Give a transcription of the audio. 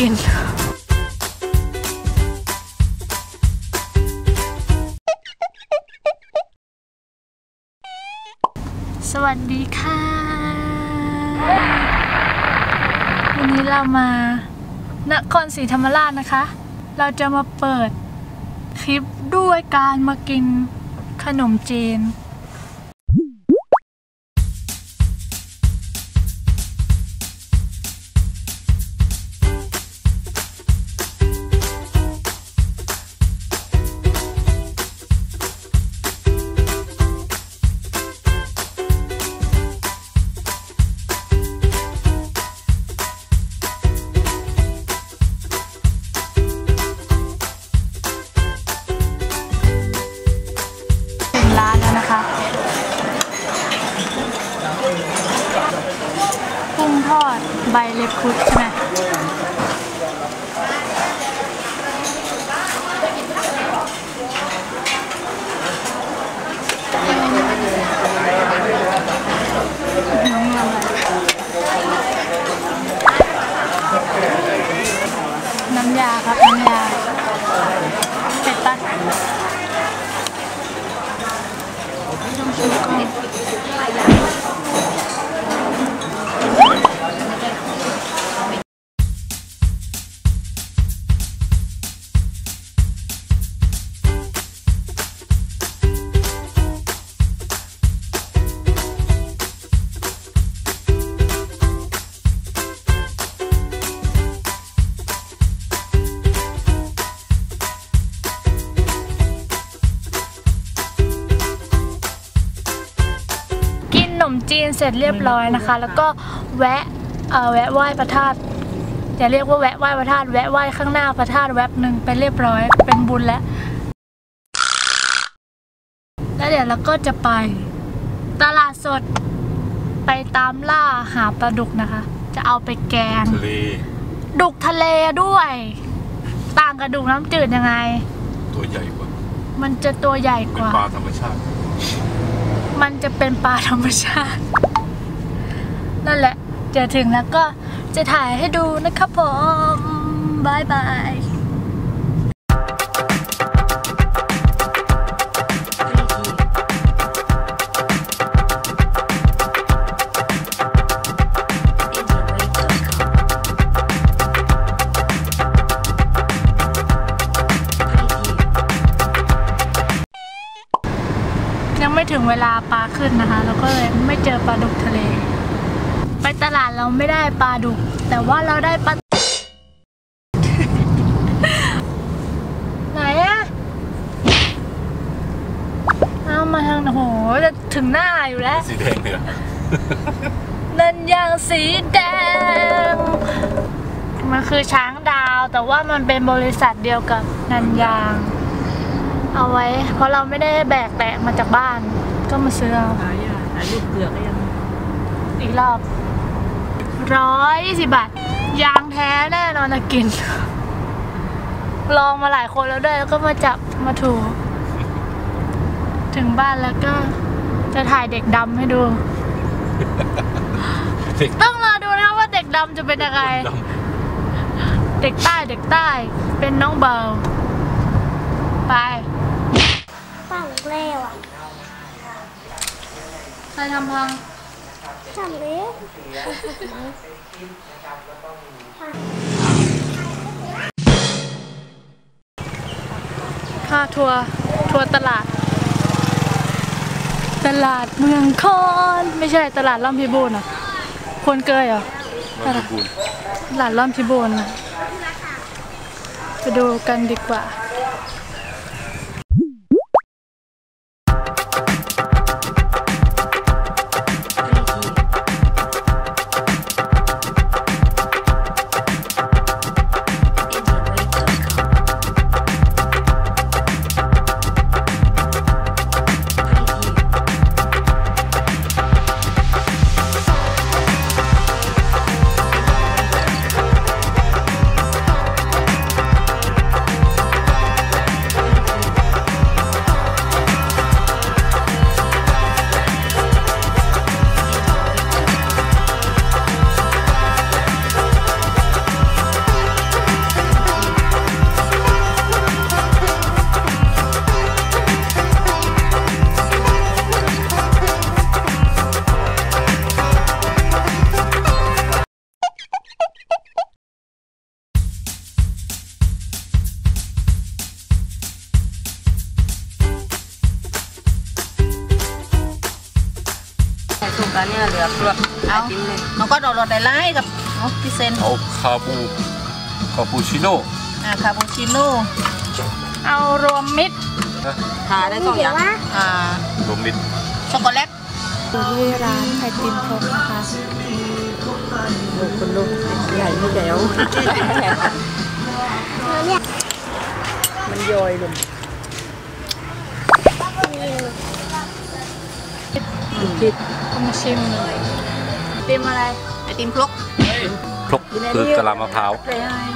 กิน สวัสดีค่ะ วันนี้เรามานครศรีธรรมราชนะคะ เราจะมาเปิดคลิปด้วยการมากินขนมจีน ทอดใบเล็บครุดใช่ไหม จีนเสร็จเรียบร้อยนะคะ แล้วก็แวะเอ่อแวะไหว้พระธาตุอย่าเรียกว่าแวะไหว้พระธาตุแวะไหว้ข้างหน้าพระธาตุแวบหนึ่งไปเรียบร้อยเป็นบุญแล้วแล้วเดี๋ยวเราก็จะไปตลาดสดไปตามล่าหาปลาดุกนะคะ จะเอาไปแกงทะเลดุกทะเลด้วย ต่างกับดุกน้ำจืดยังไง ตัวใหญ่กว่า มันจะตัวใหญ่เป็กนว่าปลาธรรมชาติ มันจะเป็นปลาธรรมชาตินั่นแหละจะถึงแล้วก็จะถ่ายให้ดูนะครับผมบายบาย เวลาปลาขึ้นนะคะ เราก็เลยไม่เจอปลาดุกทะเล ไปตลาดเราไม่ได้ปลาดุก แต่ว่าเราได้ปลาไหนอะเอามาทางโอ้โหจะถึงหน้าอยู่แล้ว สีแดงเนี่ยนันยางสีแดง มันคือช้างดาว แต่ว่ามันเป็นบริษัทเดียวกับนันยาง เอาไว้ เพราะเราไม่ได้แบกแตะมาจากบ้าน ก็มาซื้อเอาหายาหาลูกเกลือก็ยังอีกรอบร้อยสิบบาท ยางแท้แน่นอนนะกิน ลองมาหลายคนแล้วด้วยแล้วก็มาจับมาถู ถึงบ้านแล้วก็จะถ่ายเด็กดำให้ดู เด็กต้องรอดูนะครับว่าเด็กดำจะเป็นยังไงดเด็กใต้เด็กใต้เป็นน้องเบาไป ฝั่งเร็วอะ ใค รทำพังจำเร็วค่าทัวร์ทัวร์ตลาด ตลาดเมืองคอนไม่ใช่ตลาดล่อมพิบูลอะคนเกยเหรอำมาบูรณ์ตลาดล่อมพิบูลนะไปดูกันดีกว่า สุกแล้วเนี่ยเหลือเปลือกไอติมเลยน้องก็โดดรถได้ไล่กับเอาพี่เซนเอาคาบูคาปูชิโน่อ่าคาปูชิโน่เอารวมมิตรนะทาได้สองอย่างอ่ารวมมิตรช็อกโกแลตอยู่ที่ร้านไอติมครกนะคะลูกคุณลูกใหญ่ไม่แจ๋วเนี่ยมันย่อยลง ต้องมาชิมเลยไอติมอะไรไอติมครกครกคือกะลามะพร้าวเลย